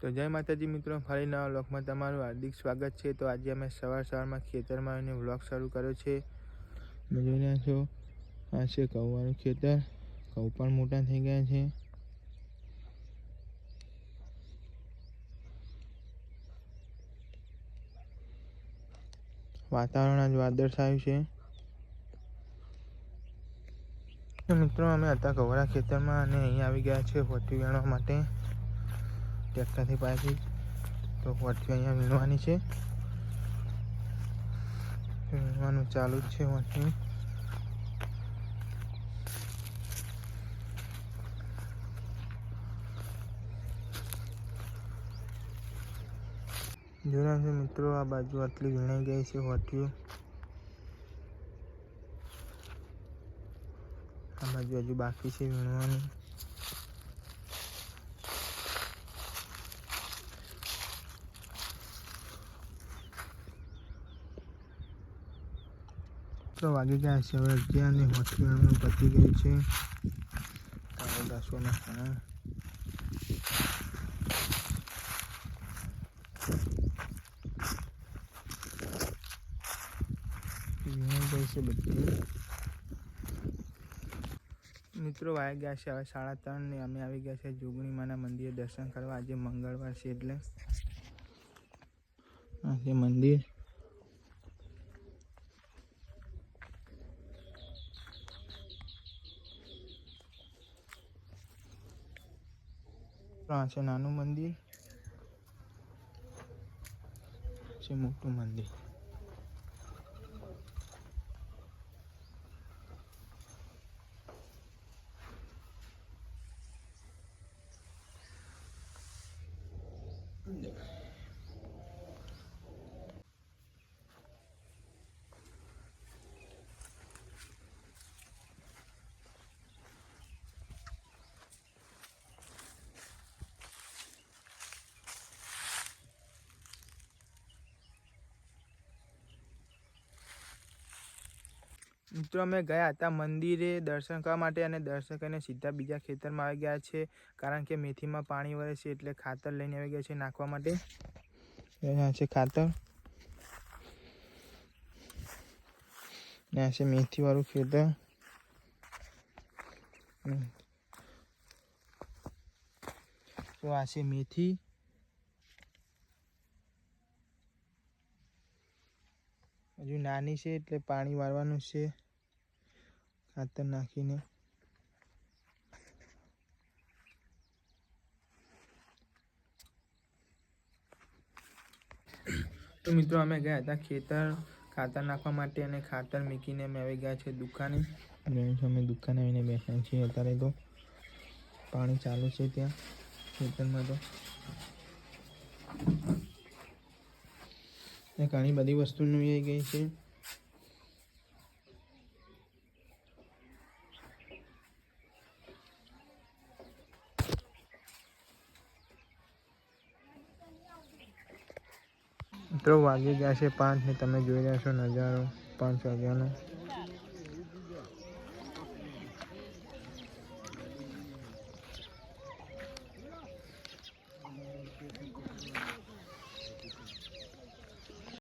તો જય માતાજી મિત્રો, ફરી વ્લોગમાં તમારું હાર્દિક સ્વાગત છે. તો આજે અમે સવાર સવારમાં ખેતરમાં આવીને વ્લોગ શરૂ કર્યો છે. જોઈ રહ્યા છો, આ છે કૌવાનું ખેતર. કૌ પણ મોટા થઈ ગયા છે. વાતાવરણ આજ વાદળછાયું છે. મિત્રો, અમે હતા કવરા ખેતરમાં અને અહીંયા આવી ગયા છે વટી વેણવા માટે. ટ્રેક્ટરથી પાછી તો હોટી અહીંયા વીણવાની છે. વીણવાનું ચાલુ જ છે હોટી જોયા છે મિત્રો, આ બાજુ આટલી વીણાઈ ગઈ છે હોટીઓ આ બાજુ હજુ બાકી છે વીણવાની. તો વાગી ગયા છે. હવે અગિયાર ને હોસ્પિટલમાં પતી ગયું છે. હવે દસો ને હા વીણાઈ ગઈ છે બધી. મિત્રો વાગી ગયા છે. હવે સાડા ત્રણ ને અમે આવી ગયા છે જોગણી માના મંદિરે દર્શન કરવા. આજે મંગળવાર છે એટલે. મંદિર આ છે નાનું મંદિર. છે મોટું મંદિર? મિત્રો અમે ગયા હતા. મંદિરે દર્શન કરવા માટે અને દર્શન કરીને સીધા બીજા ખેતરમાં આવી ગયા છે. કારણ કે મેથીમાં પાણી વળે છે એટલે ખાતર લઈને આવી ગયા છે, નાખવા માટે. છે ખાતર. ને છે મેથીવાળું ખેતર. તો આ છે મેથી. હજુ નાની છે એટલે પાણી વાળવાનું છે. ખાતર નાખીને. તો મિત્રો, અમે ગયા હતા ખેતર ખાતર નાખવા માટે અને ખાતર મૂકીને અમે આવી ગયા છે દુકાને. અને અમે દુકાને આવીને બેઠા છીએ અત્યારે તો. પાણી ચાલુ છે ત્યાં ખેતરમાં તો. ઘણી બધી વસ્તુ નવી ગઈ છે. મિત્રો વાગી ગયા છે પાંચ ને તમે જોઈ રહ્યા છો નજારો. પાંચ વાગ્યાનો.